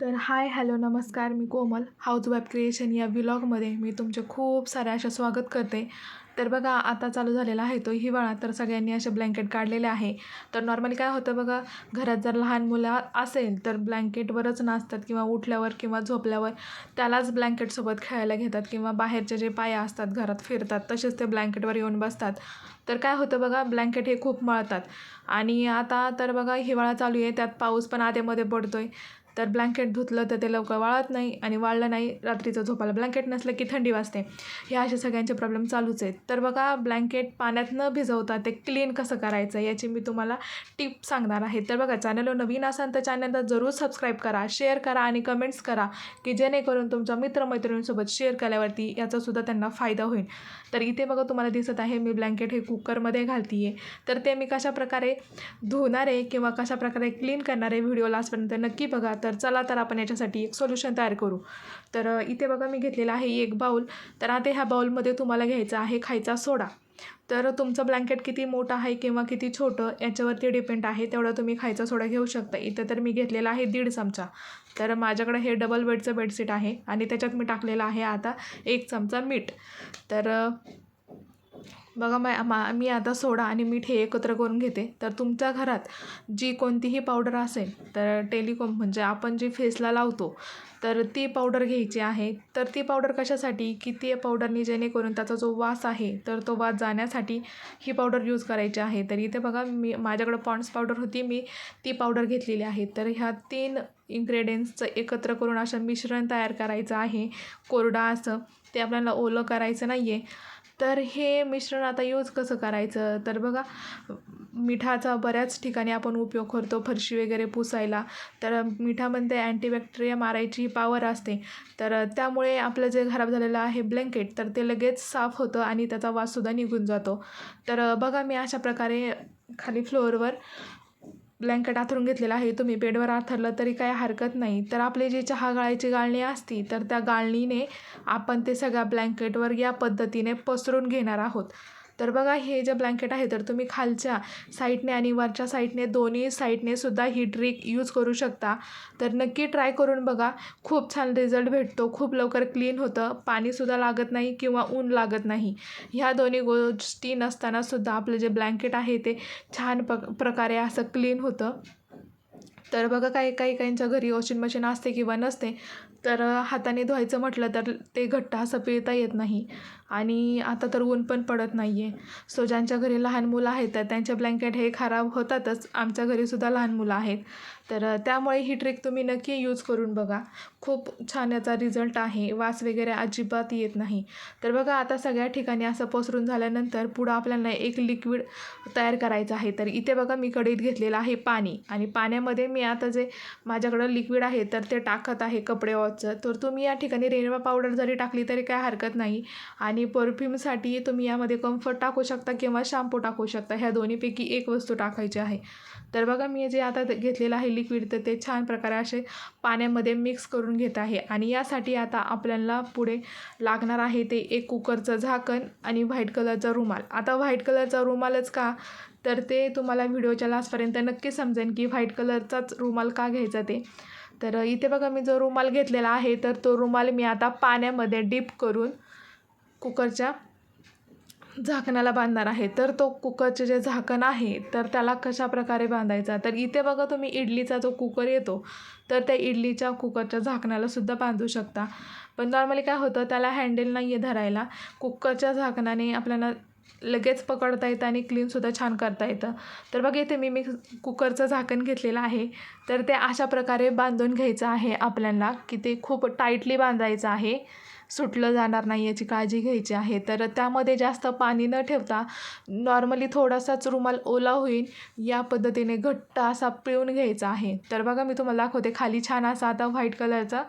तर hi hello नमस्कार मी कोमल. हाऊस वेब क्रिएशन या व्लॉगमध्ये मी तुमचे खूप सारे अशा स्वागत करते. तर बघा आता चालू झालेला आहे तो हिवाळा तर सगळ्यांनी असे ब्लँकेट काढलेले आहे. तर नॉर्मली काय होतं बघा घरात जर लहान मुलं असेल तर ब्लँकेटवरच नाचतात किंवा उठल्यावर किंवा झोपल्यावर त्यालाच ब्लँकेटसोबत खेळायला घेतात किंवा बाहेरचे जे पाया असतात घरात फिरतात तसेच ते ब्लँकेटवर येऊन बसतात. तर काय होतं बघा ब्लँकेट हे खूप मळतात. आणि आता तर बघा हिवाळा चालू आहे त्यात पाऊस पण आधेमध्ये पडतो आहे तर ब्लँकेट धुतलं तर ते लवकर वाळत नाही आणि वाळलं नाही रात्रीचं झोपायला ब्लँकेट नसलं की थंडी वाजते. हे असे सगळ्यांचे प्रॉब्लेम चालूच आहेत. तर बघा ब्लँकेट पाण्यात न भिजवता ते क्लीन कसं करायचं याची मी तुम्हाला टिप सांगणार आहे. तर बघा चॅनलवर नवीन असाल तर चॅनलला जरूर सबस्क्राईब करा शेअर करा आणि कमेंट्स करा की जेणेकरून तुमच्या मित्रमैत्रिणींसोबत शेअर केल्यावरती याचासुद्धा त्यांना फायदा होईल. तर इथे बघा तुम्हाला दिसत आहे मी ब्लँकेट हे कुकरमध्ये घालते आहे तर ते मी कशाप्रकारे धुणार आहे किंवा कशाप्रकारे क्लीन करणार आहे व्हिडिओ लास्टपर्यंत नक्की बघा. तर तर चला तर आपण याच्यासाठी एक सोल्युशन तयार करू. तर इथे बघा मी घेतलेला आहे एक बाऊल तर आता ह्या बाऊलमध्ये तुम्हाला घ्यायचा आहे खायचा सोडा. तर तुमचं ब्लँकेट किती मोठं आहे किंवा किती छोटं याच्यावरती डिपेंड आहे तेवढा तुम्ही खायचा सोडा घेऊ शकता. इथं तर मी घेतलेला आहे दीड चमचा. तर माझ्याकडे हे डबल बेडचं बेडशीट आहे आणि त्याच्यात मी टाकलेलं आहे आता एक चमचा मीठ. तर बघा मा मा मी आता सोडा आणि मीठ हे एकत्र करून घेते. तर तुमच्या घरात जी कोणतीही पावडर असेल तर टेलिकॉम म्हणजे आपण जी फेसला लावतो तर ती पावडर घ्यायची आहे. तर ती पावडर कशासाठी की ती पावडरनी जेणेकरून त्याचा जो वास आहे तर तो वास जाण्यासाठी ही पावडर यूज करायची आहे. तर इथे बघा मी माझ्याकडं पॉन्ड्स पावडर होती मी ती पावडर घेतलेली आहे. तर ह्या तीन इन्ग्रेडियंट्सचं एकत्र करून असं मिश्रण तयार करायचं आहे. कोरडा असं ते आपल्याला ओलं करायचं नाही आहे तर हे मिश्रण आता यूज कसं करायचं? तर बघा मिठाचा बऱ्याच ठिकाणी आपण उपयोग करतो फरशी वगैरे पुसायला. तर मिठामध्ये अँटीबॅक्टेरिया मारायची पावर असते. तर त्यामुळे आपलं जे खराब झालेलं आहे ब्लँकेट तर ते लगेच साफ होतं आणि त्याचा वाससुद्धा निघून जातो. तर बघा मी अशा प्रकारे खाली फ्लोअरवर ब्लँकेट आथरून घेतलेलं आहे. तुम्ही बेडवर आथरलं तरी काय हरकत नाही. तर आपले जे चहा गाळायची गाळणी असती तर त्या गाळणीने आपण ते सगळ्या ब्लँकेटवर या पद्धतीने पसरून घेणार आहोत. तर बघा हे जे ब्लँकेट आहे तर तुम्ही खालच्या साईडने आणि वरच्या साईडने दोन्ही साईडने सुद्धा ही ट्रिक यूज करू शकता. तर नक्की ट्राय करून बघा. खूप छान रिझल्ट भेटतो. खूप लवकर क्लीन होतं. पाणीसुद्धा लागत नाही किंवा ऊन लागत नाही. ह्या दोन्ही गोष्टी नसतानासुद्धा आपलं जे ब्लँकेट आहे ते छान प प्रकारे असं क्लीन होतं. तर बघा काही काही काहींच्या घरी वॉशिंग मशीन असते किंवा नसते तर हाताने धुवायचं म्हटलं तर ते घट्ट असं पिळता येत नाही. आणि आता तर ऊन पण पडत नाही आहे सो ज्यांच्या घरी लहान मुलं आहेत तर त्यांचे ब्लँकेट हे खराब होतातच. आमच्या घरीसुद्धा लहान मुलं आहेत. तर त्यामुळे ही ट्रिक तुम्ही नक्की यूज करून बघा. खूप छान याचा रिझल्ट आहे. वास वगैरे अजिबात येत नाही. तर बघा आता सगळ्या ठिकाणी असं पसरून झाल्यानंतर पुढं आपल्याला एक लिक्विड तयार करायचं आहे. तर इथे बघा मी कढईत घेतलेलं आहे पाणी. आणि पाण्यामध्ये मी आता जे माझ्याकडं लिक्विड आहे तर ते टाकत आहे कपडे वॉशचं तर तुम्ही या ठिकाणी रेनवा पावडर जरी टाकली तरी काय हरकत नाही. आणि परफ्यूमसाठी तुम्ही यामध्ये कम्फर्ट टाकू शकता किंवा शॅम्पू टाकू शकता. ह्या दोन्हीपैकी एक वस्तू टाकायची आहे. तर बघा मी जे आता ते घेतलेलं आहे लिक्विड तर ते छान प्रकारे असे पाण्यामध्ये मिक्स करून घेत आहे. आणि यासाठी आता आपल्याला पुढे लागणार आहे ते एक कुकरचं झाकण आणि व्हाईट कलरचा रुमाल. आता व्हाईट कलरचा रुमालच का? तर ते तुम्हाला व्हिडिओच्या लास्टपर्यंत नक्की समजेल की व्हाईट कलरचाच रुमाल का घ्यायचा ते. तर इथे बघा मी जो रुमाल घेतलेला आहे तर तो रुमाल मी आता पाण्यामध्ये डीप करून कुकरच्या झाकणाला बांधणार आहे. तर तो कुकरचे जे झाकण आहे तर त्याला कशा प्रकारे बांधायचा? तर इथे बघा तुम्ही इडलीचा जो कुकर येतो तर त्या इडलीच्या कुकरच्या झाकणाला सुद्धा बांधू शकता. पण नॉर्मली काय होतं त्याला हँडल नाही आहे धरायला. कुकरच्या झाकणाने आपल्याला लगेच पकडता येतं आणि क्लीनसुद्धा छान करता येतं. तर बघा इथे मी मी कुकरचं झाकण घेतलेलं आहे. तर ते अशा प्रकारे बांधून घ्यायचं आहे आपल्याला की ते खूप टाईटली बांधायचं आहे. सुटलं जाणार नाही याची काळजी घ्यायची आहे. तर त्यामध्ये जास्त पाणी न ठेवता नॉर्मली थोडासाच रुमाल ओला होईल या पद्धतीने घट्ट असा पिळून घ्यायचा आहे. तर बघा मी तुम्हाला दाखवते खाली छान असा आता व्हाईट कलरचा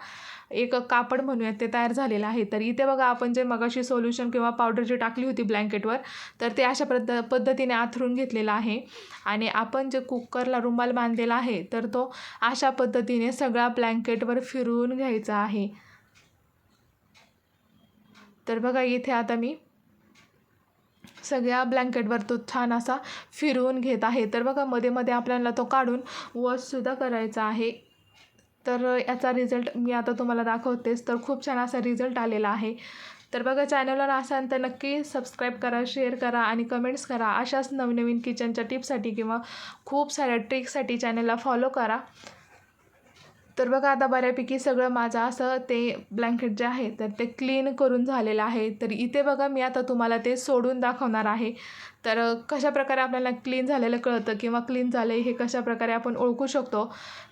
एक कापड म्हणूयात ते तयार झालेलं आहे. तर इथे बघा आपण जे मगाशी सोल्युशन किंवा पावडर जी टाकली होती ब्लँकेटवर तर ते अशा पद्ध पद्धतीने आथरून घेतलेलं आहे. आणि आपण जे कुकरला रुमाल बांधलेला आहे तर तो अशा पद्धतीने सगळ्या ब्लँकेटवर फिरवून घ्यायचा आहे. तर बघा इथे आता मी सगळ्या ब्लँकेटवर तो छान असा फिरवून घेत आहे. तर बघा मध्ये मध्ये आपल्याला तो काढून वॉशसुद्धा करायचा आहे. तर याचा रिझल्ट मी आता तुम्हाला दाखवतेच तर खूप छान असा रिझल्ट आलेला आहे. तर बघा चॅनलला असाल तर नक्की सबस्क्राईब करा शेअर करा आणि कमेंट्स करा. अशाच नवनवीन किचनच्या टिप्ससाठी किंवा खूप साऱ्या ट्रिकसाठी चॅनलला फॉलो करा. तर बघा आता बऱ्यापैकी सगळं माझं असं ते ब्लँकेट जे आहे तर ते क्लीन करून झालेलं आहे. तर इथे बघा मी आता तुम्हाला ते सोडून दाखवणार आहे. तर कशा प्रकारे आपल्याला क्लीन झालेलं कळतं किंवा क्लीन झालं हे कशा प्रकारे आपण ओळखू शकतो?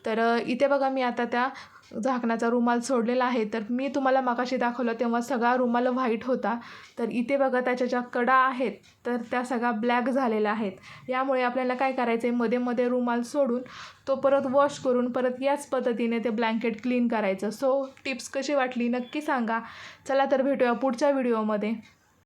तर इथे बघा मी आता त्या झाकणाचा रुमाल सोडलेला आहे. तर मी तुम्हाला मगाशी दाखवलं तेव्हा सगळा रुमाल व्हाईट होता. तर इथे बघा त्याच्या ज्या कडा आहेत तर त्या सगळ्या ब्लॅक झालेल्या आहेत. यामुळे आपल्याला काय करायचं आहे मध्ये मध्ये रुमाल सोडून तो परत वॉश करून परत याच पद्धतीने ते ब्लँकेट क्लीन करायचं. सो टिप्स कशी वाटली नक्की सांगा. चला तर भेटूया पुढच्या व्हिडिओमध्ये.